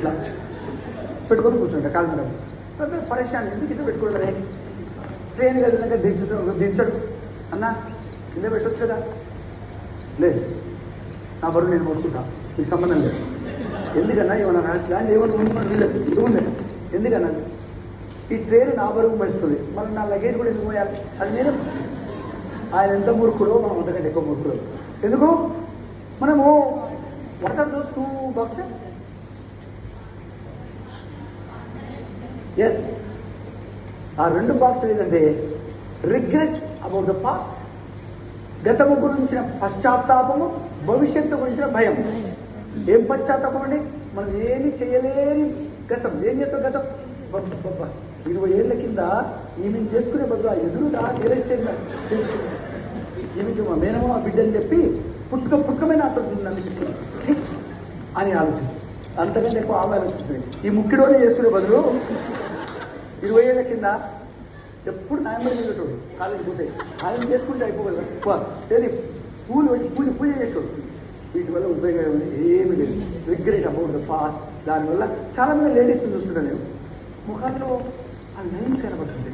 ఇట్లా. పెట్టుకొని కూర్చుంటా కాదు మేడం తర్వాత పరేషాన్ ఎందుకు ఇట్లా పెట్టుకోవడమే ట్రైన్ కదిలినాక దించడం దించడు. అన్న కింద పెట్టొచ్చు కదా? లేదు. నా బరువు నేను మొట్టుకుంటా మీకు సంబంధం లేదు. ఎందుకన్నా ఏమన్నా రాసి కానీ ఏమన్నా లేదు ఇది ఎందుకన్నా? ఈ ట్రైన్ నా బరువు పడుతుంది మళ్ళీ నా లగేజ్ కూడా ఎందుకు పోయాలి? అది నేను ఆయన ఎంత మూర్ఖుడో మనం అంతకంటే ఎక్కువ మూర్ఖుడు. ఎందుకు? మనము what are those two boxes yes ఆ రెండు బాక్సులు ఏంటంటే రిగ్రెట్ అబౌట్ ద పాస్ట్ గతము గురించిన పశ్చాత్తాపము భవిష్యత్తు గురించిన భయం. ఏం పశ్చాత్తాపం అండి? మనం ఏమి చేయలేని గతం. ఏం చేస్తాం గతం? ఇరవై ఏళ్ళ కింద ఈమెను చేసుకునే బదులు ఆ ఎదురుగా రియల్ ఎస్టేట్ ఈమెకి మా మేనమో ఆ బిడ్డని చెప్పి పుట్టుక పుట్టుకమైన అతను నన్ను అని ఆలోచించి అంతకంటే ఎక్కువ ఆమె ఆలోచిస్తుంది ఈ ముక్కిడోనే చేసుకునే బదులు ఇరవై ఏళ్ళ కింద ఎప్పుడు నాయమడి తిరిగేటోడు కాలేజీ పోతే ఆయన చేసుకుంటే అయిపోగలరు లేదు పూలు వచ్చి పూజ పూజ చేసేటోడు. వీటి వల్ల ఉపయోగం ఏమి లేదు. రిగ్రెట్ అబౌట్ ద పాస్ దానివల్ల చాలా మంది లేడీస్ చూస్తుంటా నేను. ముఖాల్లో ఆ లైన్స్ కనబడుతుంది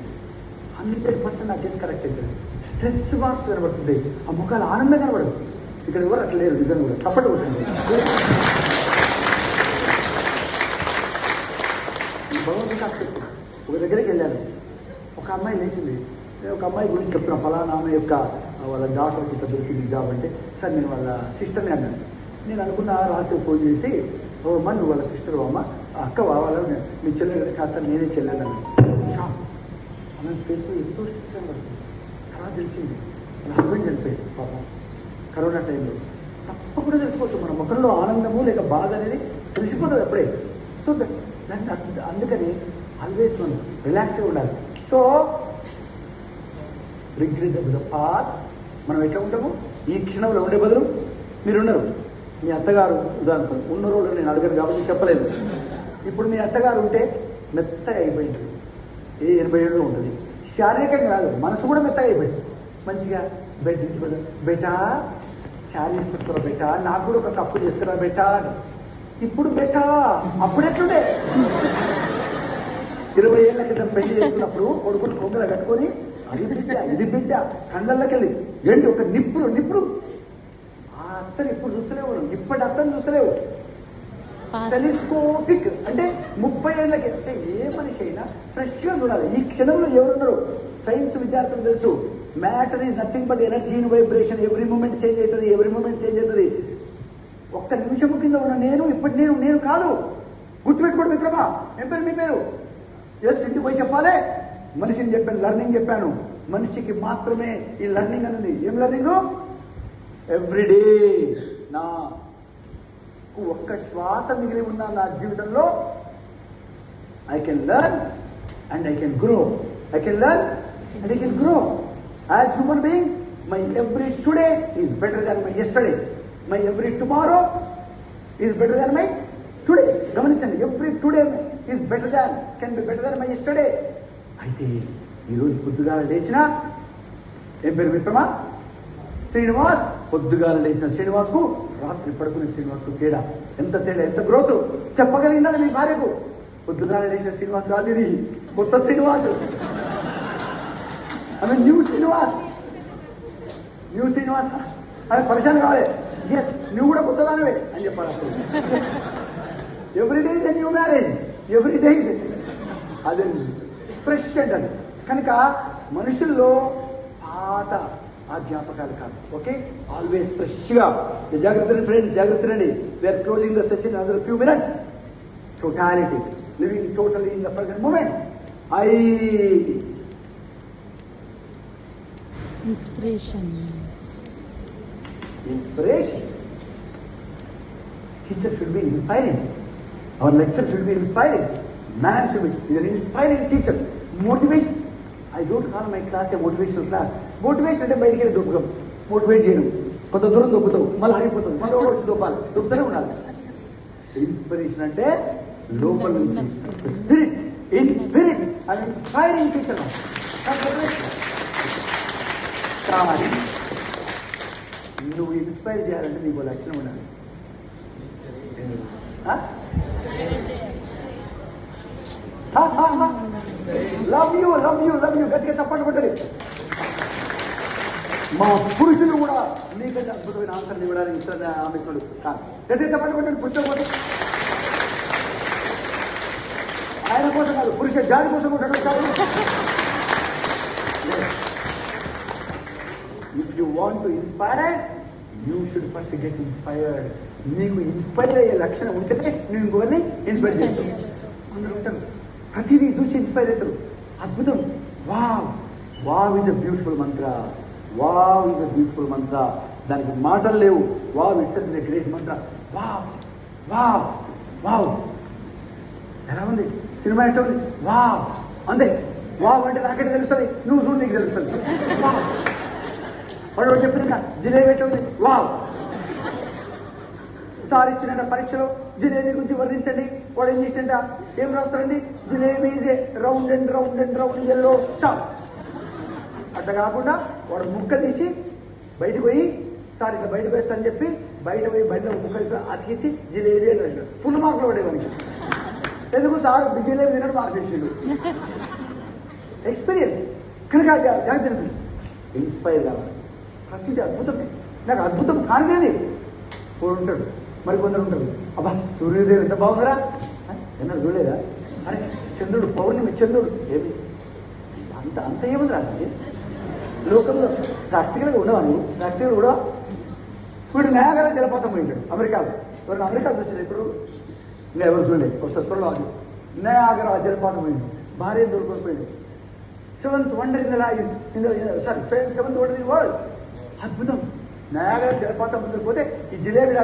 హండ్రెడ్ పర్సెంట్ నా కేసు కరెక్ట్ అవుతుంది స్ట్రెస్ మార్క్స్ కనబడుతుంది ఆ ముఖాలు ఆనందం కనబడదు ఇక్కడ కూడా అట్లా లేరు నిజంగా కూడా. తప్పటి ఉంటుంది ఈ ఒక దగ్గరికి వెళ్ళాను. ఒక అమ్మాయి లేచింది. ఒక అమ్మాయి గురించి చెప్తున్నా ఫలానా ఆమె యొక్క వాళ్ళ డాక్టర్ ఇంత దొరికింది జాబ్ అంటే సార్ నేను వాళ్ళ సిస్టర్ని అన్నాను. నేను అనుకున్న రాత్రి ఫోన్ చేసి ఓ అమ్మ నువ్వు వాళ్ళ సిస్టర్ అమ్మ అక్క వాళ్ళ మీ చెల్లెలు కాదు సార్ నేనే చెల్లెలు షాక్ ఆమె ఫేస్లో ఎంతో స్ట్రెస్ అలా తెలిసింది నా హస్బెండ్ చనిపోయింది పాపం. కరోనా టైంలో తప్పకుండా తెలిసిపోతుంది. మన ముఖంలో ఆనందము లేక బాధ అనేది తెలిసిపోతుంది అప్పుడే. సో దాన్ని అందుకని ఆల్వేస్ మనం రిలాక్స్గా ఉండాలి. సో రిగ్రెట్ ద పాస్ మనం ఎట్లా ఉంటాము? ఈ క్షణంలో ఉండే బదులు మీరు ఉన్నారు మీ అత్తగారు ఉదాహరణ ఉన్న రోజులు నేను అడగను కాబట్టి చెప్పలేదు. ఇప్పుడు మీ అత్తగారు ఉంటే మెత్తగా అయిపోయింది. ఏ ఎనభై ఏళ్ళు ఉంటుంది. శారీరకంగా కాదు మనసు కూడా మెత్తగా అయిపోయింది. మంచిగా బెడ్ బెటా చాలీస్ పెట్టుకోరా బెటా నాకు కూడా ఒక కప్పు చేస్తారా బెటా అని. ఇప్పుడు బెటా అప్పుడు ఎట్లుండే ఇరవై ఏళ్ళ క్రితం పెళ్ళి చేసుకున్నప్పుడు కొడుకుని కొంగల కట్టుకొని అది బిడ్డ ఇది బిడ్డ కళ్ళల్లోకెళ్ళి. ఏంటి ఒక నిప్పులు నిప్పులు ఆ అత్తని ఇప్పుడు చూస్తలేవు ఇప్పటి అత్తని చూస్తలేవు. టెలిస్కోపిక్. అంటే ముప్పై ఏళ్ళకి అంటే ఏ మనిషి అయినా ఫ్రెష్గా చూడాలి. ఈ క్షణంలో ఎవరున్నారు? సైన్స్ విద్యార్థులు తెలుసు. Matter is nothing but energy in vibration. Every moment change అవుతుంది ఎవ్రీ మూమెంట్ చేంజ్ అవుతుంది. ఒక్క నిమిషము కింద ఉన్న నేను ఇప్పటి నేను నేను కాదు. గుర్తుపెట్టుకోండి మిత్రమా ఏం పేరు మీ పేరు? ఎస్ ఇంటికి పోయి చెప్పాలి? మనిషిని చెప్పాను లర్నింగ్ చెప్పాను. మనిషికి మాత్రమే ఈ లర్నింగ్ అనేది ఏం లర్నింగ్ ఎవ్రీడే నా ఒక్క శ్వాస మిగిలి ఉన్న నా జీవితంలో I can learn and I can grow I can learn and I can grow as human being my every today is better than my yesterday my every tomorrow is better than my today. గమనించండి every today is better than can be better than my yesterday. అయితే ఈరోజు పొద్దుగాల లేచిన ఏం పేరు మిత్రమా? శ్రీనివాస్. పొద్దుగాల లేచిన శ్రీనివాస్కు రాత్రి పడుకునే శ్రీనివాస్కు తేడా. ఎంత తేడా ఎంత గ్రోత్? చెప్పగలిగినా మీ భార్యకు? పొద్దుగాల లేచిన శ్రీనివాస్ కాదు ఇది. కొత్త శ్రీనివాస్. ఆమె న్యూ శ్రీనివాస్. న్యూ శ్రీనివాస్. అది పరిశాన్ కావాలి. ఎస్ నువ్వు కూడా కొత్తదానివే అని చెప్పాలి అప్పుడు. Every day is new marriage every day అది ఫ్రెష్ అంటది కనుక మనుషుల్లో పాత ఆ జ్ఞాపకాలు కాదు ఓకే ఆల్వేస్ ఫ్రెష్గా జాగ్రత్త ఫ్రెండ్స్ జాగ్రత్త రండి. We are closing the session other few minutes totality living totally in the present moment I inspiration inspiration. Teacher should be inspiring. Our lecture should be inspiring. Man should be is an inspiring teacher. Motivation. I don't call my class a motivational class. Motivation అంటే బయటికి వెళ్ళి దొప్పుకోం motivate చేయడం కొంత దూరం దొప్పుతావు మళ్ళీ ఆగిపోతావు మళ్ళీ ఒకటి వచ్చి దొప్పాలి దొప్పుతూనే ఉండాలి ఇన్స్పిరేషన్ అంటే లోపల నుంచి స్పిరిట్ ఇన్ స్పిరిట్ అది ఇన్స్పైరింగ్ టీచర్ కావాలి నువ్వు ఇన్స్పైర్ చేయాలంటే నీకు లక్షణం ఉండాలి. Love you love you love you గట్టిగా తప్పండి కొట్టండి. మా పురుషులు కూడా మీకంటే అద్భుతమైన ఆన్సర్లు ఇవ్వడానికి ఇస్తున్న ఆమె కాదు గట్టిగా తప్పండి కొట్టండి. పురుషుల కోసం. ఆయన కోసం కాదు పురుష జాతి కోసం కొట్టడం కాదు if you want to inspire you should first get inspired నీకు ఇన్స్పైర్ అయ్యే లక్షణం ఉంటేనే నువ్వు ఇంకొకరిని ఇన్స్పైర్ చేస్తావు. అందరూ ఉంటారు ప్రతిదీ చూసి ఇన్స్పైర్ అవుతారు అద్భుతం. Wow wow is a beautiful mantra wow is a beautiful mantra దానికి మాటలు లేవు. Wow it's a great mantra wow wow wow ఎలా ఉంది? సినిమా ఎట్లా ఉంది? వావ్ అంతే. వావ్ అంటే నాకంటే తెలుస్తుంది. నువ్వు చూడు నీకు తెలుస్తుంది. వావ్ వాడు ఒకటి చెప్పిన జిలేబీ వావ్! సార్ ఇచ్చిన పరీక్షలో జిలేబీ గురించి వర్ణించండి వాడు ఏం చేసిండ ఏం రాస్తాడండి? Jalebi round and round and round yellow stop అట్లా కాకుండా వాడు ముక్క తీసి బయటకు పోయి సార్ ఇట్లా బయటకు వేస్తా అని చెప్పి బయట పోయి బయట ముక్క అతికించి అతికిచ్చి జిలేబీ అని అడిగాడు. ఫుల్ మార్కులు పడేవాడికి ఎందుకు సార్? జిలేబీ తినడం మార్క్ ఇచ్చిండు ఎక్స్పీరియన్స్ కనుక జా- జాగ్రత్త. ఇన్స్పైర్ కావాలి. ప్రతిదీ అద్భుతమే నాకు అద్భుతం కానిదేది. వాడు ఉంటాడు మరి కొందరు ఉంటాడు అబ్బా సూర్యోదయం ఎంత బాగుందిరా? ఎన్నో చూడలేదా? అరే చంద్రుడు పౌర్ణమి చంద్రుడు. ఏమి? అంత అంత ఏముంది రా లోకంలో ప్రాక్టికల్గా ఉండవా నువ్వు? ప్రాక్టికల్ కూడా? వీడు నయాగర జలపాతం పోయింటాడు అమెరికాలో ఎవరు అమెరికా చూసారు ఇప్పుడు? ఇంకా ఎవరు చూడలేదు. ఒక సత్వరలో అది నయాగర జలపాతం పోయింది భార్య దొరుకుని పోయింది seventh wonder in the sorry seventh wonder in world. అద్భుతం. నయాగర జలపాతం ముందుకు పోతే ఈ జిలేబీ